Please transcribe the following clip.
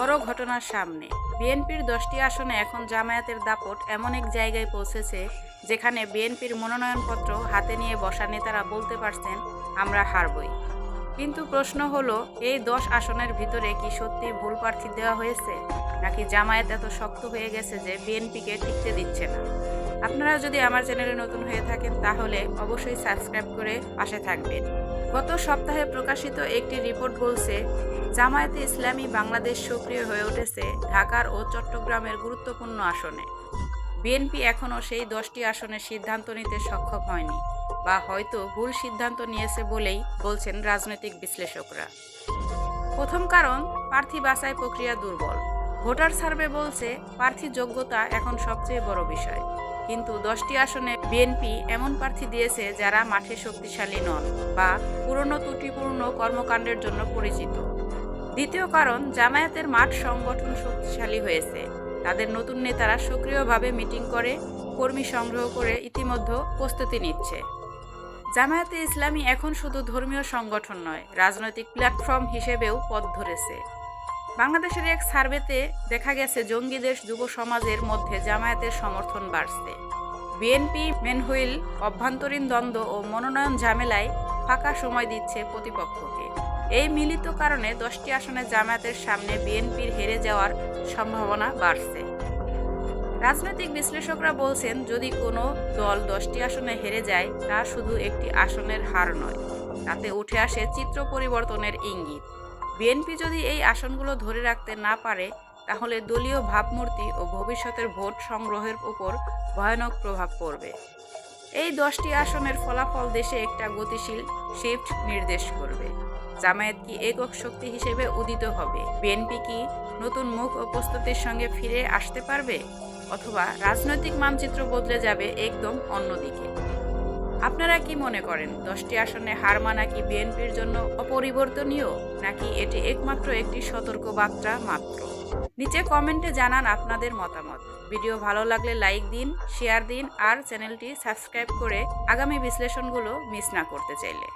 বড় ঘটনার সামনে। বিএনপির দশটি আসনে এখন জামায়াতের দাপট এমন এক জায়গায় পৌঁছেছে যেখানে বিএনপির মনোনয়নপত্র হাতে নিয়ে বসা নেতারা বলতে পারছেন, আমরা হারবই। কিন্তু প্রশ্ন হলো, এই দশ আসনের ভিতরে কি সত্যি ভুল প্রার্থী দেওয়া হয়েছে? নাকি জামায়াত এত শক্ত হয়ে গেছে যে বিএনপিকে টিকতে দিচ্ছে না? আপনারা যদি আমার চ্যানেলে নতুন হয়ে থাকেন, তাহলে অবশ্যই সাবস্ক্রাইব করে পাশে থাকবেন। গত সপ্তাহে প্রকাশিত একটি রিপোর্ট বলছে জামায়াতে ইসলামী বাংলাদেশ সক্রিয় হয়ে উঠেছে ঢাকার ও চট্টগ্রামের গুরুত্বপূর্ণ আসনে। বিএনপি এখনও সেই দশটি আসনে সিদ্ধান্ত নিতে সক্ষম হয়নি বা হয়তো ভুল সিদ্ধান্ত নিয়েছে বলেই বলছেন রাজনৈতিক বিশ্লেষকরা। প্রথম কারণ, প্রার্থী বাছাই প্রক্রিয়া দুর্বল। ভোটার সার্ভে বলছে প্রার্থী যোগ্যতা এখন সবচেয়ে বড় বিষয়। কিন্তু দশটি আসনে বিএনপি এমন প্রার্থী দিয়েছে যারা মাঠে শক্তিশালী নন বা পুরনো ত্রুটিপূর্ণ কর্মকাণ্ডের জন্য পরিচিত। দ্বিতীয় কারণ, জামায়াতের মাঠ সংগঠন শক্তিশালী হয়েছে। তাদের নতুন নেতারা সক্রিয়ভাবে মিটিং করে, কর্মী সংগ্রহ করে ইতিমধ্যে প্রস্তুতি নিচ্ছে। জামায়াতে ইসলামী এখন শুধু ধর্মীয় সংগঠন নয়, রাজনৈতিক প্ল্যাটফর্ম হিসেবেও পথ ধরেছে। বাংলাদেশের এক সার্ভেতে দেখা গেছে জঙ্গিদের যুব সমাজের মধ্যে জামায়াতের সমর্থন বাড়ছে। বিএনপি, মেনহুইল, অভ্যন্তরীণ দ্বন্দ্ব ও মনোনয়ন ঝামেলায় ফাঁকা সময় দিচ্ছে প্রতিপক্ষকে। এই মিলিত কারণে দশটি আসনে জামায়াতের সামনে বিএনপির হেরে যাওয়ার সম্ভাবনা বাড়ছে। রাজনৈতিক বিশ্লেষকরা বলছেন, যদি কোনো দল দশটি আসনে হেরে যায়, তা শুধু একটি আসনের হার নয়, তাতে উঠে আসে চিত্র পরিবর্তনের ইঙ্গিত। বিএনপি যদি এই আসনগুলো ধরে রাখতে না পারে, তাহলে দলীয় ভাবমূর্তি ও ভবিষ্যতের ভোট সংগ্রহের উপর ভয়ানক প্রভাব পড়বে। এই দশটি আসনের ফলাফল দেশে একটা গতিশীল শিফট নির্দেশ করবে। জামায়াত কি একক শক্তি হিসেবে উদিত হবে। বিএনপি কি নতুন মুখ ও প্রস্তুতির সঙ্গে ফিরে আসতে পারবে? অথবা রাজনৈতিক মানচিত্র বদলে যাবে একদম অন্যদিকে? আপনারা কি মনে করেন, দশটি আসনে হার মানা কি বিএনপির জন্য অপরিবর্তনীয়, নাকি এটি একমাত্র একটি সতর্ক বার্তা মাত্র? নিচে কমেন্টে জানান আপনাদের মতামত। ভিডিও ভালো লাগলে লাইক দিন, শেয়ার দিন, আর চ্যানেলটি সাবস্ক্রাইব করে আগামী বিশ্লেষণগুলো মিস না করতে চাইলে।